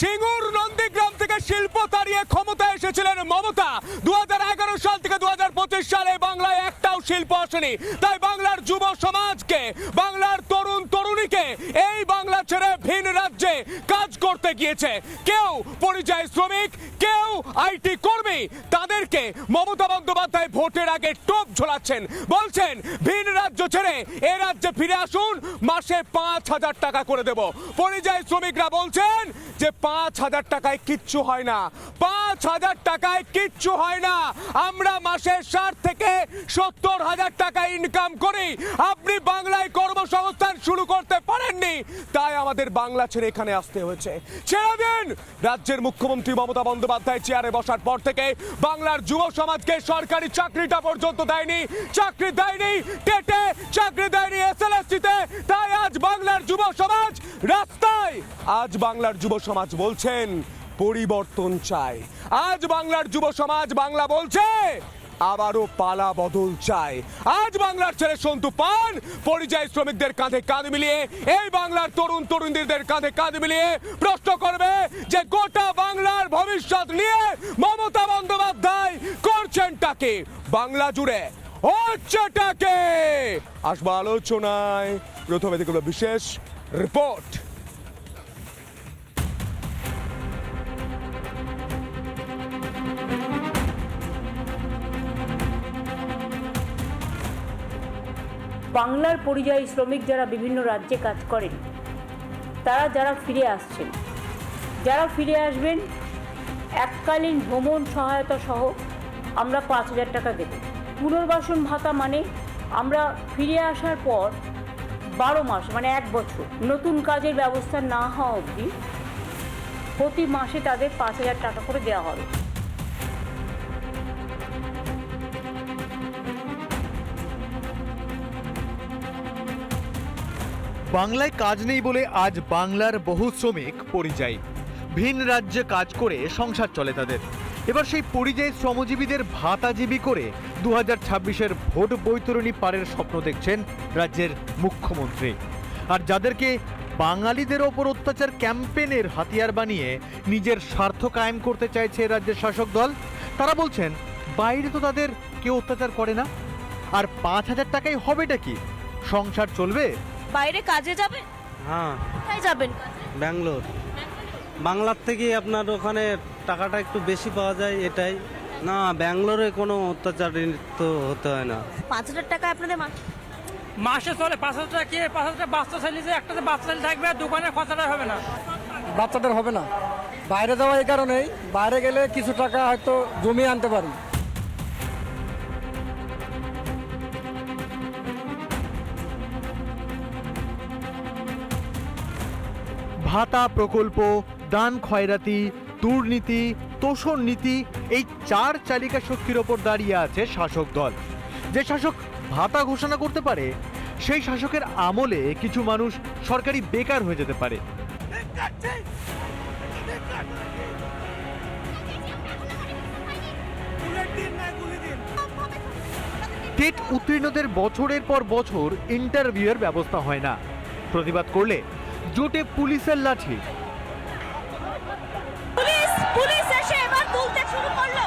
সিঙ্গুর নন্দীগ্রাম থেকে শিল্প তাড়িয়ে ক্ষমতা এসেছিলেন মমতা। দু হাজার এগারো সাল থেকে দু হাজার পঁচিশ সালে বাংলায় একটাও শিল্প আসেনি। তাই বাংলার যুব সমাজকে বাংলার তরুণ তরুণীকে এই বাংলা ছেড়ে ভিন রাজ্যে গিয়েছে। কেউ পরিযায়ী শ্রমিক, কেউ আইটি কর্মী, তাদেরকে মমতা বন্দ্যোপাধ্যায় ভোটের আগে টোপ ঝোলাচ্ছেন। বলছেন, ভিন রাজ্য ছেড়ে এ রাজ্যে ফিরে আসুন, মাসে পাঁচ হাজার টাকা করে দেব। পরিযায়ী শ্রমিকরা বলছেন যে পাঁচ হাজার টাকায় কিচ্ছু হয় না। পাঁচ হাজার টাকায় কিচ্ছু হয় না। আমরা মাসে ষাট থেকে সত্তর হাজার টাকা ইনকাম করি। আপনি বাংলায় কর্মসংস্থান শুরু করতে পারেননি, তাই আমাদের বাংলা ছেড়ে এখানে আসতে হয়েছে। ছেড়ে দিন! রাজ্যের মুখ্যমন্ত্রী মমতা বন্দ্যোপাধ্যায় চেয়ারে বসার পর থেকে বাংলার যুব সমাজকে সরকারি চাকরিটা পর্যন্ত দেয়নি। চাকরি দেয়নি, টেটে চাকরি দেয়নি এসএলএসটিতে তাই আজ বাংলার যুব সমাজ রাস্তায়। আজ বাংলার যুব সমাজ বলছেন, পরিবর্তন চাই। আজ বাংলার যুব সমাজ বাংলা বলছে আবারও পালা বদল চাই। আজ বাংলার ছেলে সন্তু পান, পরিযায়ী শ্রমিকদের কাঁধে কাঁধ মিলিয়ে এই বাংলার তরুণ তরুণীদের কাঁধে কাঁধ মিলিয়ে প্রশ্ন করবে যে গোটা বাংলার ভবিষ্যৎ নিয়ে মমতা বন্দ্যোপাধ্যায় করছেন করছেনটাকে বাংলা জুড়ে হচ্ছেটাকে আসব আলোচনায়। প্রথমে দেখব বিশেষ রিপোর্ট। বাংলার পরিযায়ী শ্রমিক যারা বিভিন্ন রাজ্যে কাজ করেন, তারা যারা ফিরে আসছেন। যারা ফিরে আসবেন, এককালীন ভ্রমণ সহায়তা সহ আমরা পাঁচ হাজার টাকা দেব। পুনর্বাসন ভাতা মানে আমরা ফিরে আসার পর বারো মাস মানে এক বছর, নতুন কাজের ব্যবস্থা না হওয়া অবধি প্রতি মাসে তাদের পাঁচ হাজার টাকা করে দেওয়া হবে। বাংলায় কাজ নেই বলে আজ বাংলার বহু শ্রমিক পরিযায়ী। ভিন রাজ্যে কাজ করে সংসার চলে তাদের। এবার সেই পরিযায়ী শ্রমজীবীদের ভাতাজীবী করে দু হাজার ছাব্বিশের ভোট বৈতরণী পারের স্বপ্ন দেখছেন রাজ্যের মুখ্যমন্ত্রী। আর যাদেরকে বাঙালিদের ওপর অত্যাচার ক্যাম্পেনের হাতিয়ার বানিয়ে নিজের স্বার্থ কায়েম করতে চাইছে রাজ্যের শাসক দল, তারা বলছেন, বাইরে তো তাদের কেউ অত্যাচার করে না। আর পাঁচ হাজার টাকায় হবেটা কি? সংসার চলবে? বাইরে কাজে যাবেন? হ্যাঁ। কোথায় যাবেন ব্যাঙ্গালোর। বাংলার থেকে আপনার ওখানে টাকাটা একটু বেশি পাওয়া যায় এটাই। না ব্যাঙ্গালোরে কোনো অত্যাচারিত হতে হয় না। পাঁচ হাজার টাকা আপনাদের মাস মাসে চলে পাঁচ হাজার টাকা কি? পাঁচ হাজার টাকা বাচ্চা ছেলে যে একটাতে বাচ্চা ছেলে থাকবে আর দোকানের খরচাটা হবে না। বাচ্চাদের হবে না। বাইরে যাওয়া এই কারণেই বাইরে গেলে কিছু টাকা হয়তো জমিয়ে আনতে পারি। ভাতা প্রকল্প, দান খয়রাতি, দুর্নীতি, তোষণ নীতি, এই চার চালিকা শক্তির ওপর দাঁড়িয়ে আছে শাসক দল। যে শাসক ভাতা ঘোষণা করতে পারে, সেই শাসকের আমলে কিছু মানুষ সরকারি বেকার হয়ে যেতে পারে। টেট উত্তীর্ণদের বছরের পর বছর ইন্টারভিউয়ের ব্যবস্থা হয় না। প্রতিবাদ করলে জোটে পুলিশের লাঠি। পুলিশ পুলিশ এসে এবার তুলতে শুরু করল।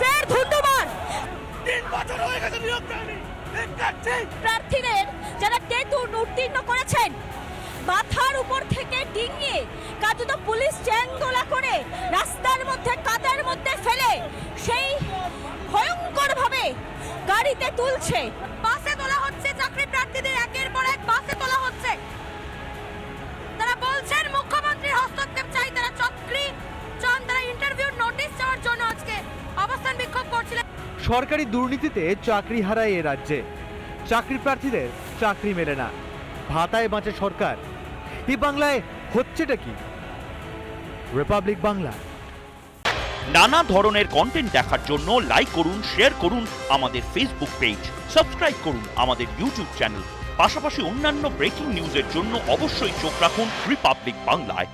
ফের ধুন্দুমার। প্রার্থীদের যারা টেট উত্তীর্ণ করেছেন মাথার উপর থেকে ডিঙিয়ে কাজুতো পুলিশ চ্যাংদোলা করে রাস্তার মধ্যে কাদার মধ্যে ফেলে সেই ভয়ঙ্কর ভাবে গাড়িতে তুলছে সরকারি দুর্নীতিতে চাকরি হারায় এ রাজ্যে। চাকরি প্রার্থীদের চাকরি মেলে না। ভাতায় বাঁচে সরকার। এই বাংলায় হচ্ছেটা কি? রিপাবলিক বাংলা। নানা ধরনের কন্টেন্ট দেখার জন্য লাইক করুন শেয়ার করুন আমাদের ফেসবুক পেজ সাবস্ক্রাইব করুন আমাদের ইউটিউব চ্যানেল পাশাপাশি অন্যান্য ব্রেকিং নিউজের জন্য অবশ্যই চোখ রাখুন রিপাবলিক বাংলায়